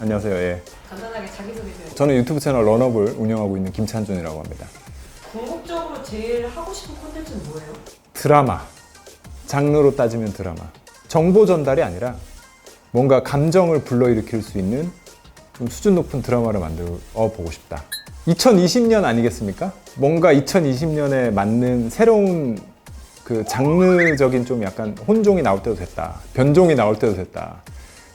안녕하세요. 예. 간단하게 자기소개 좀 해주세요. 저는 유튜브 채널 런업을 운영하고 있는 김찬준이라고 합니다. 궁극적으로 제일 하고 싶은 콘텐츠는 뭐예요? 드라마. 장르로 따지면 드라마. 정보 전달이 아니라 뭔가 감정을 불러일으킬 수 있는 좀 수준 높은 드라마를 만들어 보고 싶다. 2020년 아니겠습니까? 뭔가 2020년에 맞는 새로운 그 장르적인 좀 약간 혼종이 나올 때도 됐다. 변종이 나올 때도 됐다.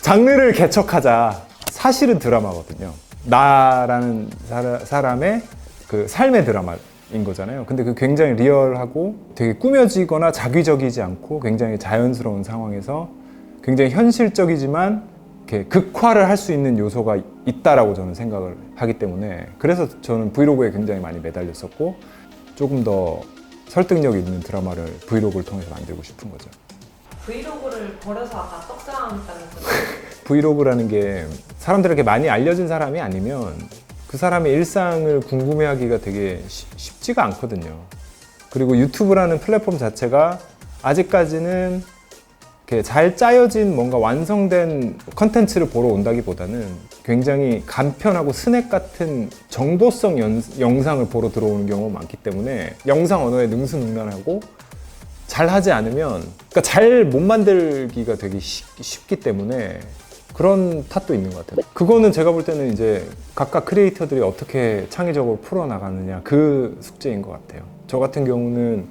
장르를 개척하자. 사실은 드라마거든요. 나라는 사람의 그 삶의 드라마인 거잖아요. 근데 그 굉장히 리얼하고 되게 꾸며지거나 자기적이지 않고 굉장히 자연스러운 상황에서 굉장히 현실적이지만 이렇게 극화를 할 수 있는 요소가 있다라고 저는 생각을 하기 때문에 그래서 저는 브이로그에 굉장히 많이 매달렸었고 조금 더 설득력 있는 드라마를 브이로그를 통해서 만들고 싶은 거죠. 브이로그를 버려서 아까 떡상했다는 거. 브이로그라는 게 사람들에게 많이 알려진 사람이 아니면 그 사람의 일상을 궁금해하기가 되게 쉬- 쉽지가 않거든요. 그리고 유튜브라는 플랫폼 자체가 아직까지는 잘 짜여진 뭔가 완성된 컨텐츠를 보러 온다기보다는 굉장히 간편하고 스낵 같은 정보성 연- 영상을 보러 들어오는 경우가 많기 때문에 영상 언어에 능수능란하고 잘 하지 않으면 그러니까 잘 못 만들기가 되게 쉽, 쉽기 때문에 그런 탓도 있는 것 같아요. 그거는 제가 볼 때는 이제 각각 크리에이터들이 어떻게 창의적으로 풀어나가느냐 그 숙제인 것 같아요. 저 같은 경우는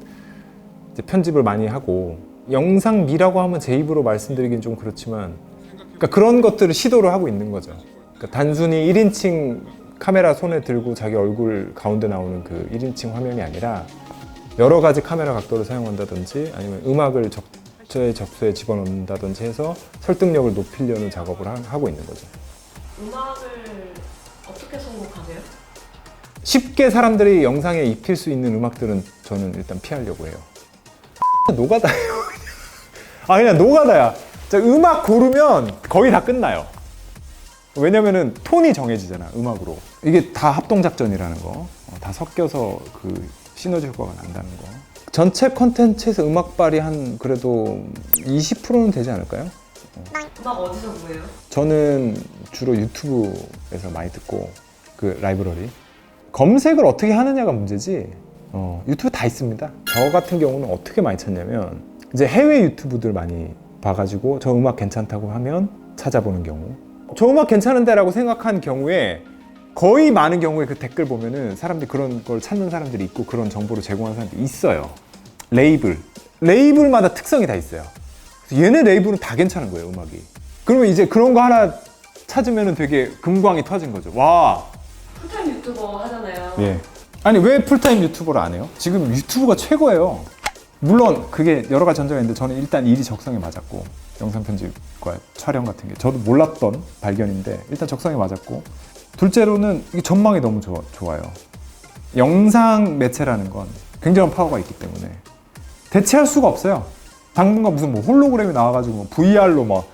편집을 많이 하고 영상미라고 하면 제 입으로 말씀드리긴 좀 그렇지만 그러니까 그런 것들을 시도를 하고 있는 거죠. 그러니까 단순히 1인칭 카메라 손에 들고 자기 얼굴 가운데 나오는 그 1인칭 화면이 아니라 여러 가지 카메라 각도를 사용한다든지 아니면 음악을 적 절히 접수에 집어넣는다든지 해서 설득력을 높이려는 작업을 하- 하고 있는 거죠. 음악을 어떻게 선곡하세요? 쉽게 사람들이 영상에 입힐 수 있는 음악들은 저는 일단 피하려고 해요. 노가다예요. 아 그냥 노가다야. 자, 음악 고르면 거의 다 끝나요. 왜냐면은 톤이 정해지잖아 음악으로. 이게 다 합동 작전이라는 거. 어, 다 섞여서 그 시너지 효과가 난다는 거. 전체 컨텐츠에서 음악발이 한 그래도 20%는 되지 않을까요? 음악 어디서 구해요? 저는 주로 유튜브에서 많이 듣고 그 라이브러리 검색을 어떻게 하느냐가 문제지 어, 유튜브 다 있습니다 저 같은 경우는 어떻게 많이 찾냐면 이제 해외 유튜브들 많이 봐가지고 저 음악 괜찮다고 하면 찾아보는 경우 저 음악 괜찮은데 라고 생각한 경우에 거의 많은 경우에 그 댓글 보면은 사람들이 그런 걸 찾는 사람들이 있고 그런 정보를 제공하는 사람들이 있어요 레이블. 레이블마다 특성이 다 있어요. 얘네 레이블은 다 괜찮은 거예요 음악이. 그러면 이제 그런 거 하나 찾으면 되게 금광이 터진 거죠. 와! 풀타임 유튜버 하잖아요. 예. 아니 왜 풀타임 유튜버를 안 해요? 지금 유튜브가 최고예요. 물론 그게 여러 가지 전제가 있는데 저는 일단 일이 적성에 맞았고 영상 편집과 촬영 같은 게. 저도 몰랐던 발견인데 일단 적성에 맞았고. 둘째로는 이게 전망이 너무 좋아, 좋아요. 영상 매체라는 건 굉장한 파워가 있기 때문에 대체할 수가 없어요. 당분간 무슨 뭐 홀로그램이 나와가지고 뭐 VR로 막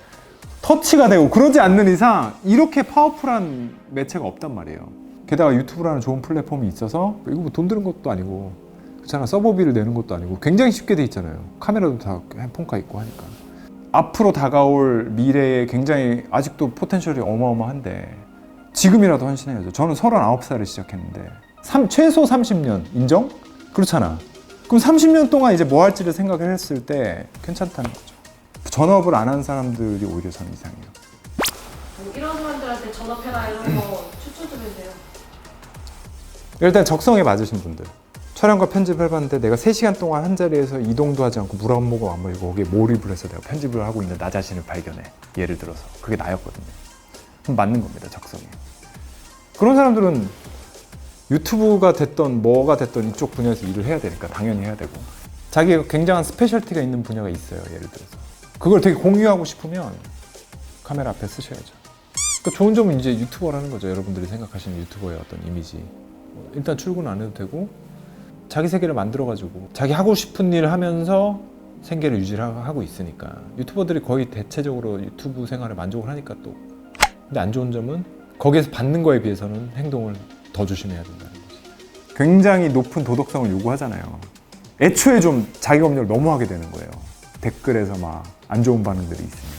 터치가 되고 그러지 않는 이상 이렇게 파워풀한 매체가 없단 말이에요. 게다가 유튜브라는 좋은 플랫폼이 있어서 이거 뭐 돈 드는 것도 아니고 그렇잖아 서버비를 내는 것도 아니고 굉장히 쉽게 돼 있잖아요. 카메라도 다 핸폰가 있고 하니까. 앞으로 다가올 미래에 굉장히 아직도 포텐셜이 어마어마한데 지금이라도 헌신해야죠. 저는 39살에 시작했는데 삼- 최소 30년 인정? 그렇잖아. 그럼 30년 동안 이제 뭐 할지를 생각을 했을 때 괜찮다는 거죠. 전업을 안 한 사람들이 오히려 저는 이상해요. 뭐 이런 사람들한테 전업해라 이런 거 추천 좀 해주세요. 일단 적성에 맞으신 분들. 촬영과 편집을 해봤는데 내가 3시간 동안 한 자리에서 이동도 하지 않고 물 한 모금 안 마시고 거기에 몰입을 해서 내가 편집을 하고 있는 나 자신을 발견해. 예를 들어서. 그게 나였거든요. 그럼 맞는 겁니다. 적성에. 그런 사람들은 유튜브가 됐던 뭐가 됐던 이쪽 분야에서 일을 해야 되니까 당연히 해야 되고 자기가 굉장한 스페셜티가 있는 분야가 있어요. 예를 들어서. 그걸 되게 공유하고 싶으면 카메라 앞에 쓰셔야죠. 그러니까 좋은 점은 이제 유튜버라는 거죠. 여러분들이 생각하시는 유튜버의 어떤 이미지. 일단 출근 안 해도 되고 자기 세계를 만들어 가지고 자기 하고 싶은 일을 하면서 생계를 유지를 하- 하고 있으니까 유튜버들이 거의 대체적으로 유튜브 생활에 만족을 하니까 또 근데 안 좋은 점은 거기에서 받는 거에 비해서는 행동을 더 조심해야 된다는 거지 굉장히 높은 도덕성을 요구하잖아요 애초에 좀 자기 검열을 너무 하게 되는 거예요 댓글에서 막 안 좋은 반응들이 있으면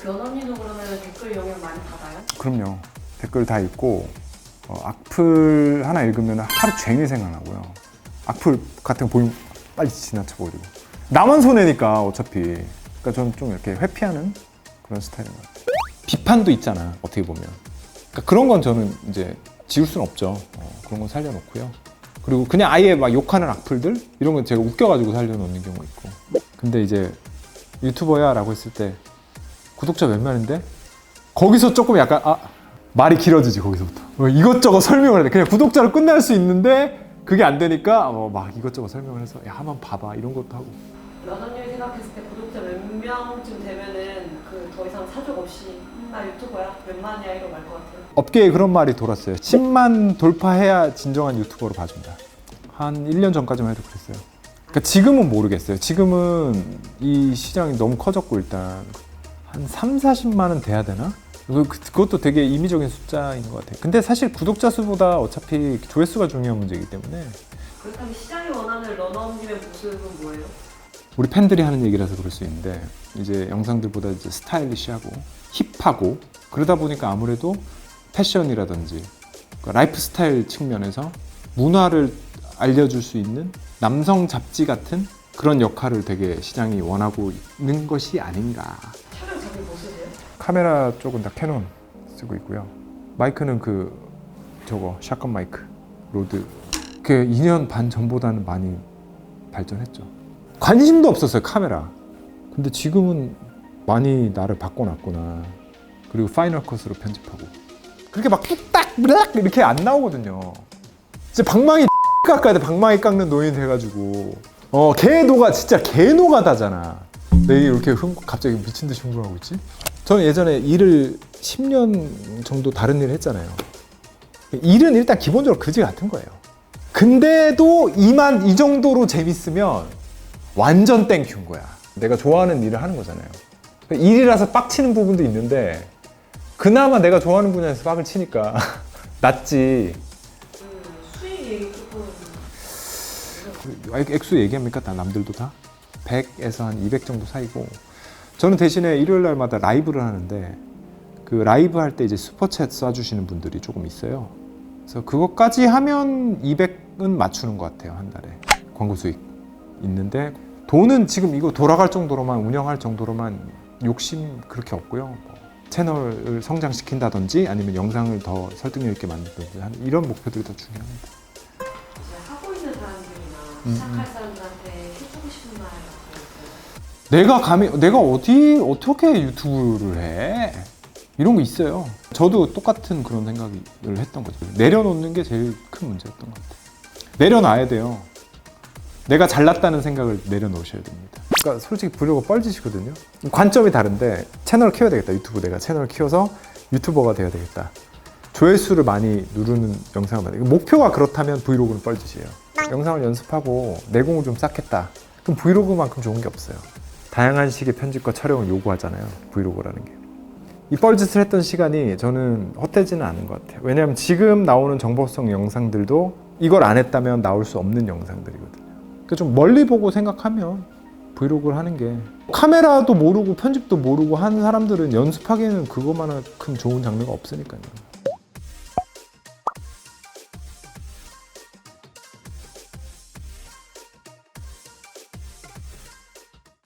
변호님도 그러면 댓글 영향 많이 받아요? 그럼요. 댓글 다 읽고 어, 악플 하나 읽으면 하루 종일 생각나고요. 악플 같은 거 보이면 빨리 지나쳐 버리고. 나만 손해니까 어차피. 그러니까 저는 좀 이렇게 회피하는 그런 스타일인 것 같아요. 비판도 있잖아. 어떻게 보면. 그러니까 그런 건 저는 이제 지울 수는 없죠. 어, 그런 건 살려놓고요. 그리고 그냥 아예 막 욕하는 악플들 이런 건 제가 웃겨가지고 살려놓는 경우 있고. 근데 이제 유튜버야라고 했을 때 구독자 몇 명인데 거기서 조금 약간 아 말이 길어지지 거기서부터 어, 이것저것 설명을 돼 그냥 구독자로 끝날 수 있는데 그게 안 되니까 어, 막 이것저것 설명을 해서 야 한번 봐봐 이런 것도 하고 러너님 생각했을 때 구독자 몇 명쯤 되면은 그 더 이상 사족 없이 음, 나 유튜버야? 몇 만이야 이러고 말 것 같아요. 업계에 그런 말이 돌았어요. 10만 돌파해야 진정한 유튜버로 봐준다. 한 1년 전까지만 해도 그랬어요. 그러니까 지금은 모르겠어요. 지금은 이 시장이 너무 커졌고 일단 한 3, 40만은 돼야 되나? 그- 그것도 되게 임의적인 숫자인 것 같아요. 근데 사실 구독자 수보다 어차피 조회수가 중요한 문제이기 때문에. 그렇다면 시장이 원하는 러너님의 모습은 뭐예요? 우리 팬들이 하는 얘기라서 그럴 수 있는데 이제 영상들보다 이제 스타일리시하고 힙하고 그러다 보니까 아무래도 패션이라든지 그러니까 라이프 스타일 측면에서 문화를 알려줄 수 있는 남성 잡지 같은 그런 역할을 되게 시장이 원하고 있는 것이 아닌가. 촬영 뭐 쓰세요? 카메라 쪽은 다 캐논 쓰고 있고요. 마이크는 그 저거 샷건 마이크 로드. 그 2년 반 전보다는 많이 발전했죠. 관심도 없었어요 카메라. 근데 지금은 많이 나를 바꿔놨구나. 그리고 파이널 컷으로 편집하고. 그렇게 막 뚝딱 브락 이렇게 안 나오거든요. 이제 방망이 깎아야 돼. 방망이 깎는 노인 돼가지고. 어 개노가 진짜 개노가다잖아. 내 이렇게 흥 갑자기 미친 듯이 흥분하고 있지? 저는 예전에 일을 10년 정도 다른 일을 했잖아요. 일은 일단 기본적으로 그지 같은 거예요. 근데도 이만 이 정도로 재밌으면 완전 땡큐인 거야. 내가 좋아하는 일을 하는 거잖아요. 일이라서 빡치는 부분도 있는데 그나마 내가 좋아하는 분야에서 빡을 치니까 낫지. 액수 얘기합니까? 다 남들도 다? 100에서 한 200 정도 사이고 저는 대신에 일요일 날마다 라이브를 하는데 그 라이브 할 때 이제 슈퍼챗 쏴주시는 분들이 조금 있어요. 그래서 그것까지 하면 200은 맞추는 것 같아요 한 달에 광고 수익 있는데 돈은 지금 이거 돌아갈 정도로만 운영할 정도로만 욕심 그렇게 없고요. 뭐 채널을 성장시킨다든지 아니면 영상을 더 설득력 있게 만든다든지 이런 목표들이 더 중요합니다. 하고 있는 사람들이나 음, 시작할 사람들한테 해주고 싶은 말? 내가 감히 내가 어디 어떻게 유튜브를 해? 이런 거 있어요. 저도 똑같은 그런 생각을 했던 거죠. 내려놓는 게 제일 큰 문제였던 것 같아요. 내려놔야 돼요. 내가 잘났다는 생각을 내려놓으셔야 됩니다. 그러니까 솔직히 브이로그 뻘짓이거든요. 관점이 다른데 채널을 키워야 되겠다. 유튜브 내가 채널을 키워서 유튜버가 돼야 되겠다. 조회수를 많이 누르는 영상을 만들 목표가 그렇다면 브이로그는 뻘짓이에요. 영상을 연습하고 내공을 좀 쌓겠다. 그럼 브이로그만큼 좋은 게 없어요. 다양한 식의 편집과 촬영을 요구하잖아요. 브이로그라는 게. 이 뻘짓을 했던 시간이 저는 헛되지는 않은 것 같아요. 왜냐하면 지금 나오는 정보성 영상들도 이걸 안 했다면 나올 수 없는 영상들이거든요. 그러니까 좀 멀리 보고 생각하면 브이로그를 하는 게 카메라도 모르고 편집도 모르고 하는 사람들은 연습하기에는 그것만큼 좋은 장르가 없으니까요.